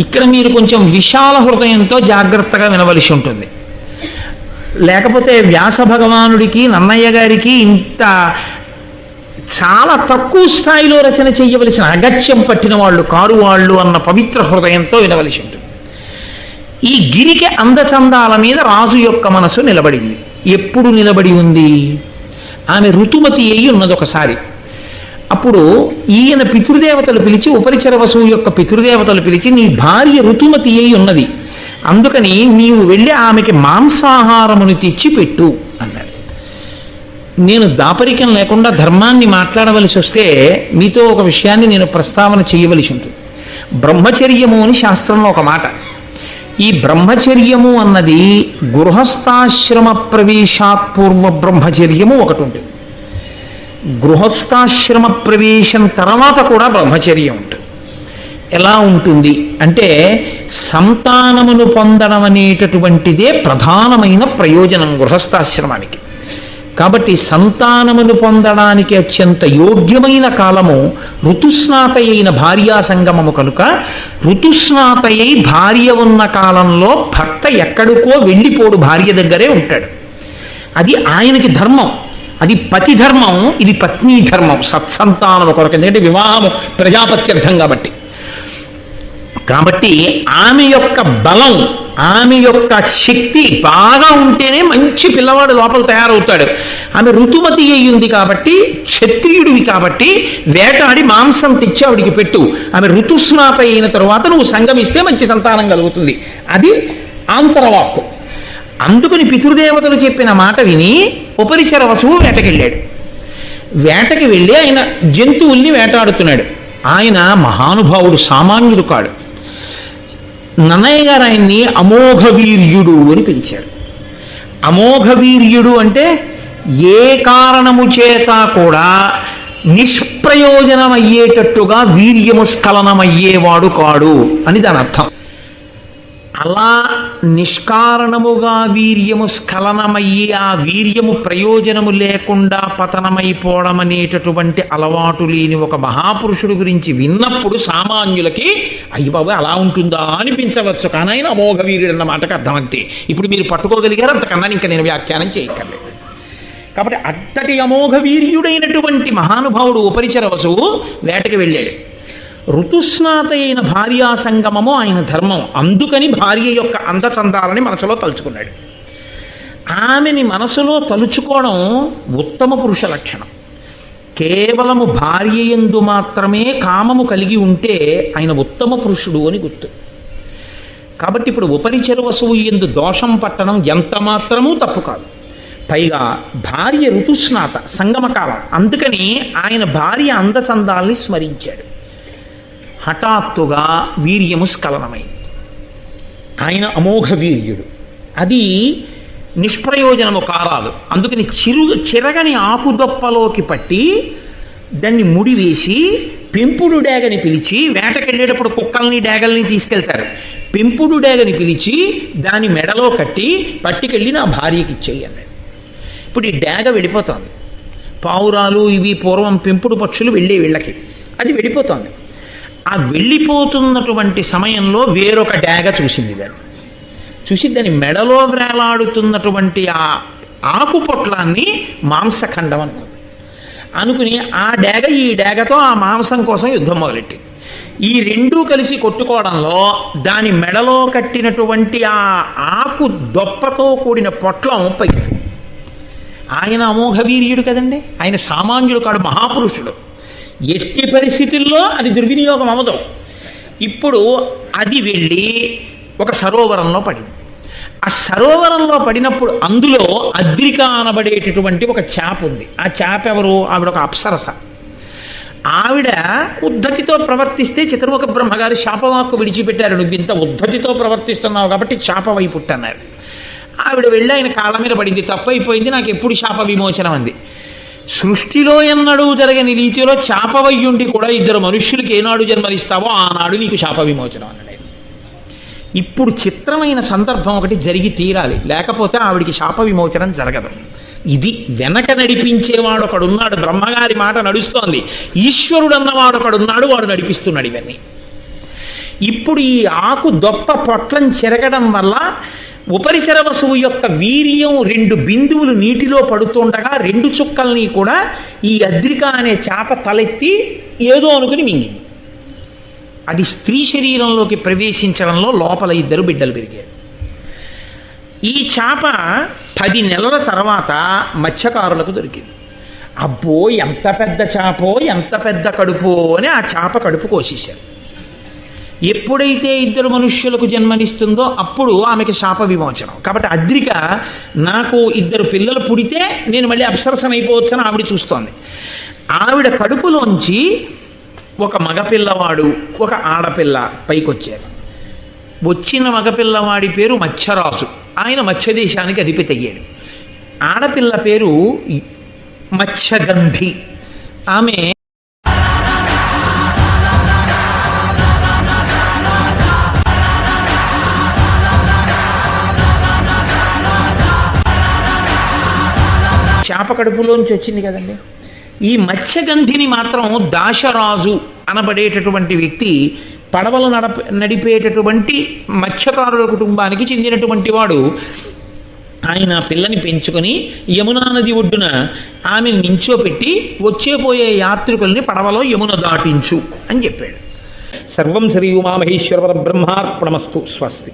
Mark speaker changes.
Speaker 1: ఇక్కడ మీరు కొంచెం విశాల హృదయంతో జాగ్రత్తగా వినవలసి ఉంటుంది. లేకపోతే వ్యాస భగవానుడికి నన్నయ్య గారికి ఇంత చాలా తక్కువ స్థాయిలో రచన చేయవలసిన అగత్యం పట్టిన వాళ్ళు కారు వాళ్ళు అన్న పవిత్ర హృదయంతో వినవలసి ఉంటుంది. ఈ గిరికి అందచందాల మీద రాజు యొక్క మనసు నిలబడింది. ఎప్పుడు నిలబడి ఉంది? ఆమె ఋతుమతి అయి ఉన్నది ఒకసారి. అప్పుడు ఈయన పితృదేవతలు పిలిచి ఉపరిచర వసువు యొక్క పితృదేవతలు పిలిచి నీ భార్య ఋతుమతి అయి ఉన్నది. అందుకని నీవు వెళ్ళి ఆమెకి మాంసాహారమును తెచ్చి పెట్టు అన్నారు నేను దాపరికం లేకుండా ధర్మాన్ని మాట్లాడవలసి వస్తే మీతో ఒక విషయాన్ని నేను ప్రస్తావన చేయవలసి ఉంటుంది. బ్రహ్మచర్యము అని శాస్త్రంలో ఒక మాట. ఈ బ్రహ్మచర్యము అన్నది గృహస్థాశ్రమ ప్రవేశాత్పూర్వ బ్రహ్మచర్యము ఒకటి ఉంటుంది. గృహస్థాశ్రమ ప్రవేశం తర్వాత కూడా బ్రహ్మచర్యం ఉంటుంది. ఎలా ఉంటుంది అంటే సంతానమును పొందడం అనేటటువంటిదే ప్రధానమైన ప్రయోజనం గృహస్థాశ్రమానికి. కాబట్టి సంతానమును పొందడానికి అత్యంత యోగ్యమైన కాలము ఋతుస్నాతయైన భార్యా సంగమము కనుక ఋతుస్నాతయై భార్య ఉన్న కాలంలో భర్త ఎక్కడికో వెళ్ళిపోడు భార్య దగ్గరే ఉంటాడు. అది ఆయనకి ధర్మం. అది పతి ధర్మం ఇది పత్ని ధర్మం సత్సంతానం కొరకు. ఎందుకంటే వివాహము ప్రజాపత్యర్థం కాబట్టి. కాబట్టి ఆమె యొక్క బలం ఆమె యొక్క శక్తి బాగా ఉంటేనే మంచి పిల్లవాడు లోపల తయారవుతాడు. ఆమె ఋతుమతి అయ్యింది కాబట్టి క్షత్రియుడివి కాబట్టి వేటాడి మాంసం తెచ్చి ఆవిడికి పెట్టు. ఆమె ఋతుస్నాత అయిన తరువాత నువ్వు సంగమిస్తే మంచి సంతానం కలుగుతుంది. అది ఆంతరవాక్కు. అందుకుని పితృదేవతలు చెప్పిన మాట విని ఉపరిచర వసువు వేటకెళ్ళాడు. వేటకి వెళ్ళి ఆయన జంతువుల్ని వేటాడుతున్నాడు. ఆయన మహానుభావుడు సామాన్యుడు కాడు. నన్నయ్య గారు ఆయన్ని అమోఘ వీర్యుడు అని పిలిచాడు అమోఘ వీర్యుడు అంటే ఏ కారణము చేత కూడా నిష్ప్రయోజనమయ్యేటట్టుగా వీర్యము స్ఖలనమయ్యేవాడు కాడు అని దాని అర్థం. అలా నిష్కారణముగా వీర్యము స్ఖలనమయ్యి ఆ వీర్యము ప్రయోజనము లేకుండా పతనమైపోవడం అనేటటువంటి అలవాటు లేని ఒక మహాపురుషుడు గురించి విన్నప్పుడు సామాన్యులకి అయ్యి బాబు అలా ఉంటుందా అనిపించవచ్చు. కానీ ఆయన అమోఘ వీరుడు అన్న మాటకు అర్థం అంతే. ఇప్పుడు మీరు పట్టుకోగలిగారు అంతకన్నా ఇంకా నేను వ్యాఖ్యానం చేయక్కర్లేదు. కాబట్టి అత్తటి అమోఘ వీర్యుడైనటువంటి మహానుభావుడు ఉపరిచర వసువు వేటకి వెళ్ళాడు. ఋతుస్నాత అయిన భార్యా సంగమము ఆయన ధర్మం. అందుకని భార్య యొక్క అందచందాలని మనసులో తలుచుకున్నాడు. ఆమెని మనసులో తలుచుకోవడం ఉత్తమ పురుష లక్షణం. కేవలము భార్య ఎందు మాత్రమే కామము కలిగి ఉంటే ఆయన ఉత్తమ పురుషుడు అని గుర్తు. కాబట్టి ఇప్పుడు ఉపరిచర వసువు ఎందు దోషం పట్టడం ఎంత మాత్రమూ తప్పు కాదు. పైగా భార్య ఋతుస్నాత సంగమకాలం. అందుకని ఆయన భార్య అందచందాల్ని స్మరించాడు. హఠాత్తుగా వీర్యము స్ఖలనమైంది. ఆయన అమోఘ వీర్యుడు. అది నిష్ప్రయోజనము కారాదు. అందుకని చిరు చిరగని ఆకుదొప్పలోకి పట్టి దాన్ని ముడివేసి పెంపుడు డేగని పిలిచి వేటకెళ్ళేటప్పుడు కుక్కల్ని డేగల్ని తీసుకెళ్తారు. పెంపుడు డేగని పిలిచి దాని మెడలో కట్టి పట్టుకెళ్ళి నా భార్యకి ఇచ్చేయి అన్నాడు. ఇప్పుడు ఈ డేగ వెళ్ళిపోతుంది. పావురాలు ఇవి పూర్వం పెంపుడు పక్షులు వెళ్ళే వీళ్ళకి. అది వెళ్ళిపోతుంది. ఆ వెళ్ళిపోతున్నటువంటి సమయంలో వేరొక డాగ చూసింది దాన్ని. చూసి దాని మెడలో వేలాడుతున్నటువంటి ఆ ఆకు పొట్లాన్ని మాంసఖండం అనుకుంది. అనుకుని ఆ డేగ ఈ డేగతో ఆ మాంసం కోసం యుద్ధం మొదలెట్టింది ఈ రెండూ కలిసి కొట్టుకోవడంలో దాని మెడలో కట్టినటువంటి ఆ ఆకు దొప్పతో కూడిన పొట్లం పగిలిపోయింది ఆయన అమోఘ వీర్యుడు కదండి. ఆయన సామాన్యుడు కాడు మహాపురుషుడు. ఎట్టి పరిస్థితుల్లో అది దుర్వినియోగం అవ్వదు. ఇప్పుడు అది వెళ్ళి ఒక సరోవరంలో పడింది. ఆ సరోవరంలో పడినప్పుడు అందులో అద్రిక అనబడేటటువంటి ఒక చేప ఉంది. ఆ చేప ఎవరు? ఆవిడ ఒక అప్సరస. ఆవిడ ఉద్ధతితో ప్రవర్తిస్తే చతుర్ముఖ బ్రహ్మగారు శాపవాక్కు విడిచిపెట్టారు. నువ్వు ఇంత ఉద్ధతితో ప్రవర్తిస్తున్నావు కాబట్టి శాప వైపుట్టన్నారు ఆవిడ వెళ్ళి ఆయన కాళ్ళ మీద పడింది. తప్పైపోయింది. నాకు ఎప్పుడు శాప విమోచనం అంది సృష్టిలో ఎన్నడూ జరగని రీతిలో శాపవయ్యుండి కూడా ఇద్దరు మనుష్యులకి ఏనాడు జన్మనిస్తావో ఆనాడు నీకు శాప విమోచనం అన్నాడు ఇప్పుడు చిత్రమైన సందర్భం ఒకటి జరిగి తీరాలి. లేకపోతే ఆవిడికి శాప విమోచనం జరగదు. ఇది వెనక నడిపించేవాడు ఒకడున్నాడు బ్రహ్మగారి మాట నడుస్తోంది. ఈశ్వరుడు అన్నవాడు ఒకడున్నాడు వాడు నడిపిస్తున్నాడు ఇవన్నీ. ఇప్పుడు ఈ ఆకు దొప్ప పొట్లం చెరగడం వల్ల ఉపరిచర వసువు యొక్క వీర్యం రెండు బిందువులు నీటిలో పడుతుండగా రెండు చుక్కల్ని కూడా ఈ అద్రిక అనే చేప తలెత్తి ఏదో అనుకుని మింగింది. అది స్త్రీ శరీరంలోకి ప్రవేశించడంలో లోపల ఇద్దరు బిడ్డలు పెరిగారు. ఈ చేప పది నెలల తర్వాత మత్స్యకారులకు దొరికింది. అబ్బో ఎంత పెద్ద చేపో ఎంత పెద్ద కడుపు అని ఆ చేప కడుపు కోసేశారు. ఎప్పుడైతే ఇద్దరు మనుష్యులకు జన్మనిస్తుందో అప్పుడు ఆమెకి శాప విమోచనం. కాబట్టి అద్రిక నాకు ఇద్దరు పిల్లలు పుడితే నేను మళ్ళీ అప్సరసన అయిపోవచ్చని ఆవిడ చూస్తోంది. ఆవిడ కడుపులోంచి ఒక మగపిల్లవాడు ఒక ఆడపిల్ల పైకొచ్చారు. వచ్చిన మగపిల్లవాడి పేరు మత్స్యరాజు. ఆయన మత్స్యదేశానికి అధిపతి అయ్యాడు. ఆడపిల్ల పేరు మత్స్యగంధి. ఆమె చేప కడుపులోంచి వచ్చింది కదండి. ఈ మత్స్యగంధిని మాత్రం దాశరాజు అనబడేటటువంటి వ్యక్తి పడవలు నడప నడిపేటటువంటి మత్స్యకారుల కుటుంబానికి చెందినటువంటి వాడు. ఆయన పిల్లని పెంచుకొని యమునా నది ఒడ్డున ఆమె నించోపెట్టి వచ్చేపోయే యాత్రికుల్ని పడవలో యమున దాటించు అని చెప్పాడు. సర్వం శ్రీ ఉమామహేశ్వర బ్రహ్మార్పణమస్తు స్వస్తి.